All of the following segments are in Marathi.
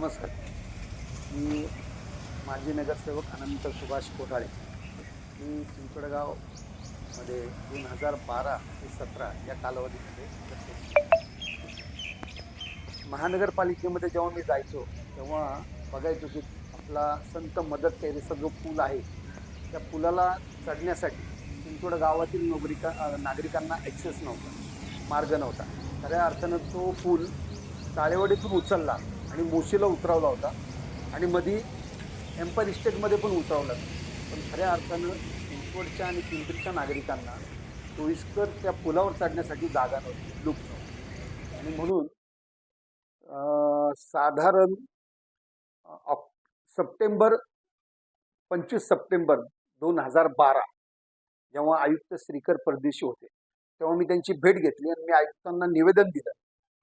नमस्कार. मी माजी नगरसेवक अनंत सुभाष कोठाळे मी चिंचवडगावमध्ये दोन हजार बारा ते सतरा या कालावधीमध्ये महानगरपालिकेमध्ये जेव्हा मी जायचो तेव्हा बघायचो की आपला संत मदत कैरीचा जो पूल आहे त्या पुलाला चढण्यासाठी चिंचवड गावातील नोगरिका नागरिकांना ॲक्सेस नव्हता मार्ग नव्हता. खऱ्या अर्थानं तो पूल ताळेवाडीतून उचलला. आणि मोशीला उतरवला होता. आणि मधी एम्पायर इस्टेटमध्ये पण उतरवला. पण खऱ्या अर्थानं चिंचवडच्या आणि पिंपरीच्या नागरिकांना सोयीस्कर त्या पुलावर चढण्यासाठी जागा नव्हती लुक नव्हती. आणि म्हणून साधारण ऑक सप्टेंबर पंचवीस सप्टेंबर दोन हजार बारा जेव्हा आयुक्त श्रीकर परदेशी होते तेव्हा मी त्यांची भेट घेतली आणि मी आयुक्तांना निवेदन दिलं.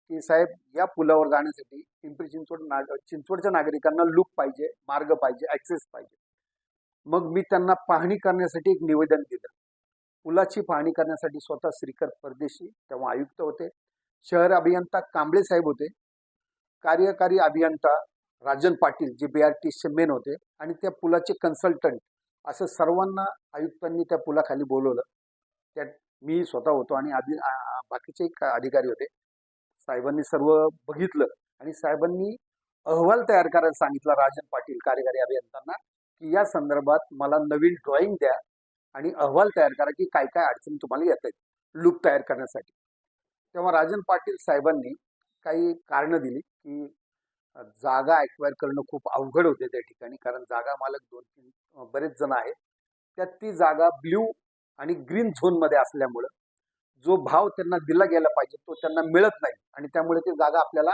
की साहेब या पुलावर जाण्यासाठी पिंपरी चिंचवड नाग चिंचवडच्या नागरिकांना लूक पाहिजे मार्ग पाहिजे ॲक्सेस पाहिजे. मग मी त्यांना पाहणी करण्यासाठी एक निवेदन दिलं. पुलाची पाहणी करण्यासाठी स्वतः श्रीकर परदेशी तेव्हा आयुक्त होते. शहर अभियंता कांबळे साहेब होते. कार्यकारी अभियंता राजन पाटील जे बी आर टीचे मेन होते आणि त्या पुलाचे कन्सल्टंट असं सर्वांना आयुक्तांनी त्या पुलाखाली बोलवलं. त्यात मी स्वतः होतो आणि आधी बाकीचे अधिकारी होते. साहेबांनी सर्व बघितलं आणि साहेबांनी अहवाल तयार करायला सांगितला राजन पाटील कार्यकारी अभियंत्यांना की या संदर्भात मला नवीन ड्रॉइंग द्या आणि अहवाल तयार करा की काय काय अडचणी तुम्हाला येत आहेत लूप तयार करण्यासाठी. तेव्हा राजन पाटील साहेबांनी काही कारणं दिली की जागा ॲक्वायर करणं खूप अवघड होते त्या ठिकाणी कारण जागा मालक दोन तीन बरेच जण आहेत. त्यात ती जागा ब्ल्यू आणि ग्रीन झोनमध्ये असल्यामुळं जो भाव त्यांना दिला गेला पाहिजे तो त्यांना मिळत नाही आणि त्यामुळे ती जागा आपल्याला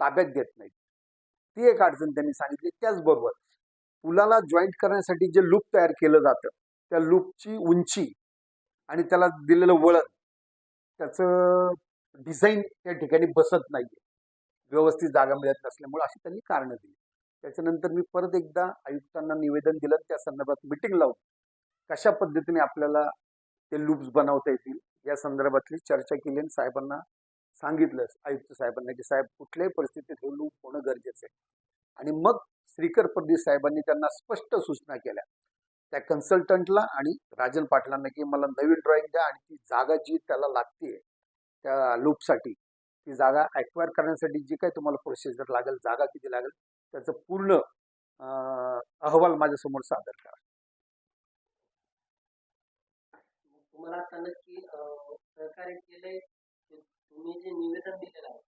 ताब्यात घेत नाही ती एक अडचण त्यांनी सांगितली. त्याचबरोबर पुलाला जॉईंट करण्यासाठी जे लूप तयार केलं जातं त्या लूपची उंची आणि त्याला दिलेलं वळण त्याचं डिझाईन त्या ठिकाणी बसत नाही व्यवस्थित जागा मिळत नसल्यामुळे अशी त्यांनी कारणं दिली. त्याच्यानंतर मी परत एकदा आयुक्तांना निवेदन दिलं. त्या संदर्भात मिटिंग लावून कशा पद्धतीने आपल्याला ते लूप्स बनवता येतील या संदर्भातली चर्चा केली आणि साहेबांना सांगितलं आयुक्त साहेबांना की साहेब कुठल्याही परिस्थितीत हे लूप होणं गरजेचं आहे. आणि मग श्रीकर परदेश साहेबांनी त्यांना स्पष्ट सूचना केल्या. त्या कन्सल्टंटला आणि राजन पाटलांना की मला नवीन ड्रॉइंग द्या आणि ती जागा जी त्याला लागते त्या लूपसाठी ती जागा ॲक्वायर करण्यासाठी जी काय तुम्हाला प्रोसिजर लागेल जागा किती लागेल त्याचं पूर्ण अहवाल माझ्यासमोर सादर करा. तुम्हाला सहकार्य केलंय तुम्ही जे निवेदन दिलेलं आहे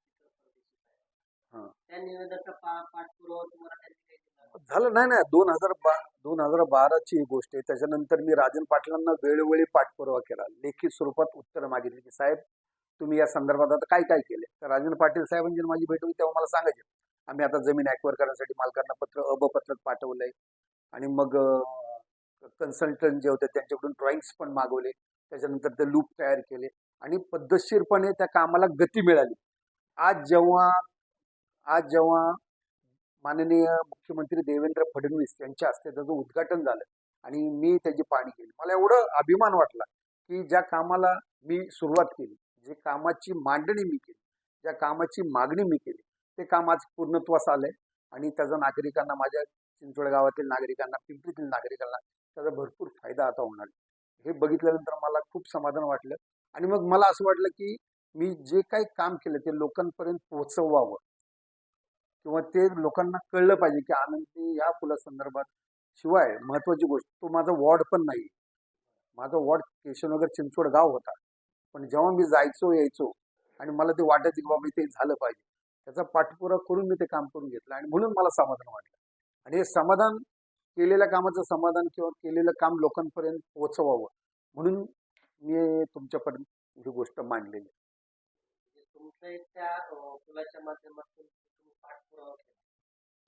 त्या निवेदनाचा पाठपुरावा तुम्हाला त्यांनी झालं नाही नाही दोन हजार बा दोन हजार बाराची ही गोष्ट आहे. त्याच्यानंतर मी राजन पाटलांना वेळोवेळी पाठपुरावा केला. लेखी स्वरूपात उत्तर मागितली की साहेब तुम्ही या संदर्भात आता काय काय केले? तर राजन पाटील साहेबांची माझी भेट होती तेव्हा मला सांगायचे. आम्ही आता जमीन ॲक्वायर करण्यासाठी मालकांना पत्र अब पत्र पाठवलंय आणि मग कन्सल्टंट जे होते त्यांच्याकडून ड्रॉइंग्स पण मागवले. त्याच्यानंतर ते लूप तयार केले. आणि पद्धतशीरपणे त्या कामाला गती मिळाली आज जेव्हा आज जेव्हा माननीय मुख्यमंत्री देवेंद्र फडणवीस यांच्या हस्ते त्याचं उद्घाटन झालं आणि मी त्याची पाणी केली मला एवढं अभिमान वाटला की ज्या कामाला मी सुरुवात केली जे कामाची मांडणी मी केली ज्या कामाची मागणी मी केली ते काम आज पूर्णत्वास आलंय आणि त्याचा नागरिकांना माझ्या चिंचवड गावातील नागरिकांना पिंपरीतील नागरिकांना त्याचा भरपूर फायदा आता होणार आहे. हे बघितल्यानंतर मला खूप समाधान वाटलं आणि मग मला असं वाटलं की मी जे काही काम केलं ते लोकांपर्यंत पोहोचवावं. किंवा ते लोकांना कळलं पाहिजे की आनंदी या पुलासंदर्भात शिवाय महत्वाची गोष्ट तो माझा वॉर्ड पण नाही. माझा वॉर्ड केशवनगर चिंचवड गाव होता. पण जेव्हा मी जायचो यायचो आणि मला ते वाटायचं की बाबा ते झालं पाहिजे त्याचा पाठपुरा करून मी ते काम करून घेतलं आणि म्हणून मला समाधान वाटलं. आणि हे समाधान केलेल्या कामाचं समाधान किंवा केलेलं काम लोकांपर्यंत पोहोचवावं म्हणून मी तुमच्यापर्यंत ही गोष्ट मांडलेली. म्हणजे तुमच्या त्या पुलाच्या माध्यमातून तुम्ही पाठपुरावा केला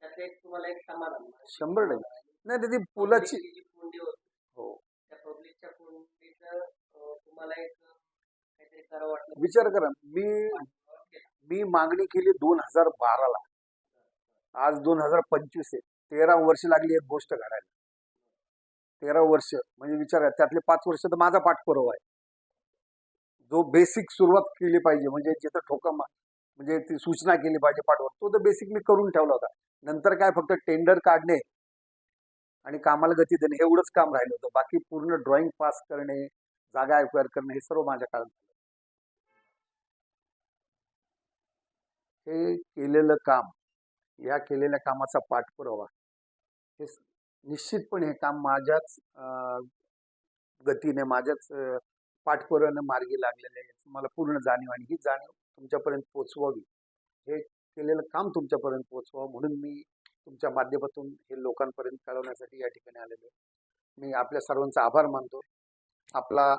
त्याचं एक तुम्हाला एक समाधान मिळालं. शंभर टक्के. नाही ती पुलाची कोंडी होती हो त्या पब्लिकच्या कोंडीचं अं, तुम्हाला एक अं, काहीतरी करावं वाटलं विचार करा मी. मी मागणी केली दोन हजार बाराला आज दोन हजार पंचवीस आहे तेरा वर्ष लागली एक गोष्ट घडायला तेरा वर्ष म्हणजे विचार त्यातले पाच वर्ष तर माझा पाठपुरावा आहे. जो बेसिक सुरुवात केली पाहिजे म्हणजे जिथं ठोका म्हणजे ती सूचना केली पाहिजे पाठवर तो तर बेसिक मी करून ठेवला होता. नंतर काय फक्त टेंडर काढणे आणि कामाला गती देणे एवढंच काम राहिलं होतं. बाकी पूर्ण ड्रॉइंग पास करणे जागा अक्वायर करणे हे सर्व माझ्या काळात झालं. हे केलेलं काम या केलेल्या कामाचा पाठपुरावा हे निश्चितपणे हे काम माझ्याच गतीने माझ्याच पाठपुरानं मार्गी लागलेले आहे. याची मला पूर्ण जाणीव आणि ही जाणीव तुमच्यापर्यंत पोचवावी हे केलेलं काम तुमच्यापर्यंत पोचवावं म्हणून मी तुमच्या माध्यमातून हे लोकांपर्यंत कळवण्यासाठी या ठिकाणी आलेलो आहे. मी आपल्या सर्वांचा आभार मानतो. आपला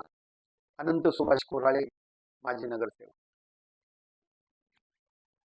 अनंत सुभाष कोराळे माजी नगरसेवक.